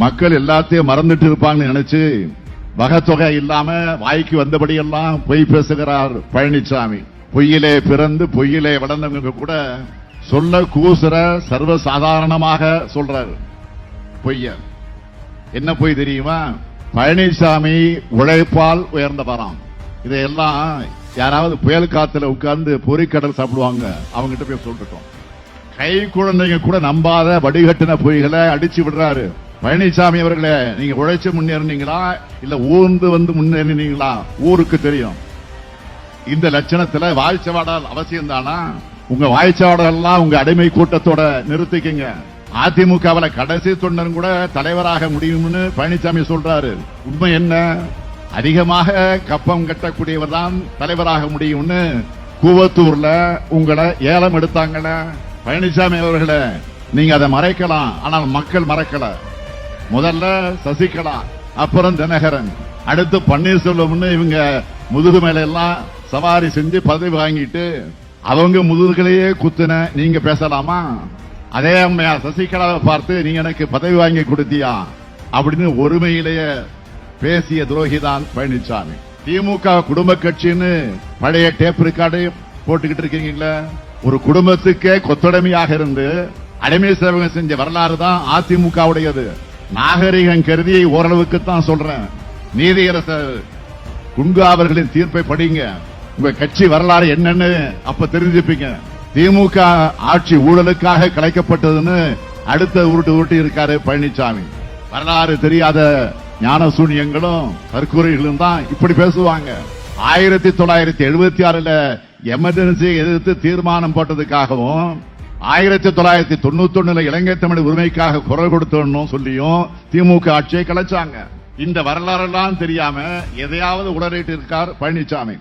மக்கள் எல்லாத்தையும் மறந்துட்டு இருப்பாங்கன்னு நினைச்சு வகத்தொகை இல்லாம வாய்க்கு வந்தபடியெல்லாம் பொய் பேசுகிறார் பழனிசாமி பொய்யிலே பிறந்து பொய்யிலே வளர்ந்தவங்க கூட சொல்ல கூசுற சர்வ சாதாரணமாக சொல்றாரு. பொய்ய. என்ன பொய் தெரியுமா? பழனிசாமி உழைப்பால் உயர்ந்தவராம். இதையெல்லாம் யாராவது புயல் காத்துல உட்கார்ந்து பொறிக்கடல் சாப்பிடுவாங்க. அவங்ககிட்ட போய் சொல்லிட்டோம் கை குழந்தைங்க கூட நம்பாத வடிகட்டின பொய்களை அடிச்சு விடுறாரு. பழனிசாமி அவர்களே நீங்க உழைச்சு முன்னேறினீங்களா? இல்ல ஊர்ந்து வந்து முன்னேறினீங்களா? ஊருக்கு தெரியும். இந்த லட்சணத்துல வாய்ச்சவாடல் அவசியம் தானா? உங்க வாய்ச்சவாடல் உங்க அடிமை கூட்டத்தோட நிறுத்திக்கங்க. அதிமுகவில் கடைசி தொண்டரும் கூட தலைவராக முடியும்னு பழனிசாமி சொல்றாரு. உண்மை என்ன? அதிகமாக கப்பம் கட்டக்கூடியவர் தான் தலைவராக முடியும்னு கூவத்தூர்ல உங்களை ஏலம் எடுத்தாங்கன்னு பழனிசாமி அவர்களை நீங்க அதை மறைக்கலாம். ஆனால் மக்கள் மறக்கல. முதல்ல சசிகலா அப்புறம் தினகரன். அடுத்து பன்னீர்செல்வம்னு இவங்க முதுகு மேல எல்லாம் சவாரி செஞ்சு பதவி வாங்கிட்டு அவங்க முதுகுலையே குத்துன நீங்க பேசலாமா? அதே அம்மையா சசிகலாவை பார்த்து நீங்க எனக்கு பதவி வாங்கி கொடுத்தியா? அப்படின்னு ஒருமையிலேயே பேசிய துரோகிதான் பழனிசாமி திமுக குடும்ப கட்சின்னு பழைய டேப் ரெக்கார்டு போட்டுக்கிட்டு இருக்கீங்களா? ஒரு குடும்பத்துக்கே கொத்தடைமையாக இருந்து அடிமை சேவகம் செஞ்ச வரலாறு தான் அதிமுகவுடையது. நாகரிகம் கருதி ஓரளவுக்கு தான் சொல்றேன். நீதியரசர் குங்கு அவர்களின் தீர்ப்பை படிங்க. உங்க கட்சி வரலாறு என்னன்னு அப்ப தெரிஞ்சுப்பீங்க. திமுக ஆட்சி ஊழலுக்காக கலைக்கப்பட்டதுன்னு அடுத்த உருட்டு உருட்டி இருக்காரு பழனிசாமி வரலாறு தெரியாத ஞான சூனியங்களும் தற்கொலைகளும் தான் இப்படி பேசுவாங்க. ஆயிரத்தி தொள்ளாயிரத்தி எழுபத்தி ஆறுல எமர்ஜென்சி எதிர்த்து தீர்மானம் போட்டதுக்காகவும் ஆயிரத்தி தொள்ளாயிரத்தி தொண்ணூத்தி ஒண்ணுல இலங்கை தமிழ் உரிமைக்காக குரல் கொடுத்தோம் சொல்லியும் திமுக ஆட்சியை கலைச்சாங்க. இந்த வரலாறெல்லாம் தெரியாம எதையாவது உளறிட்டு இருக்கார் பழனிசாமி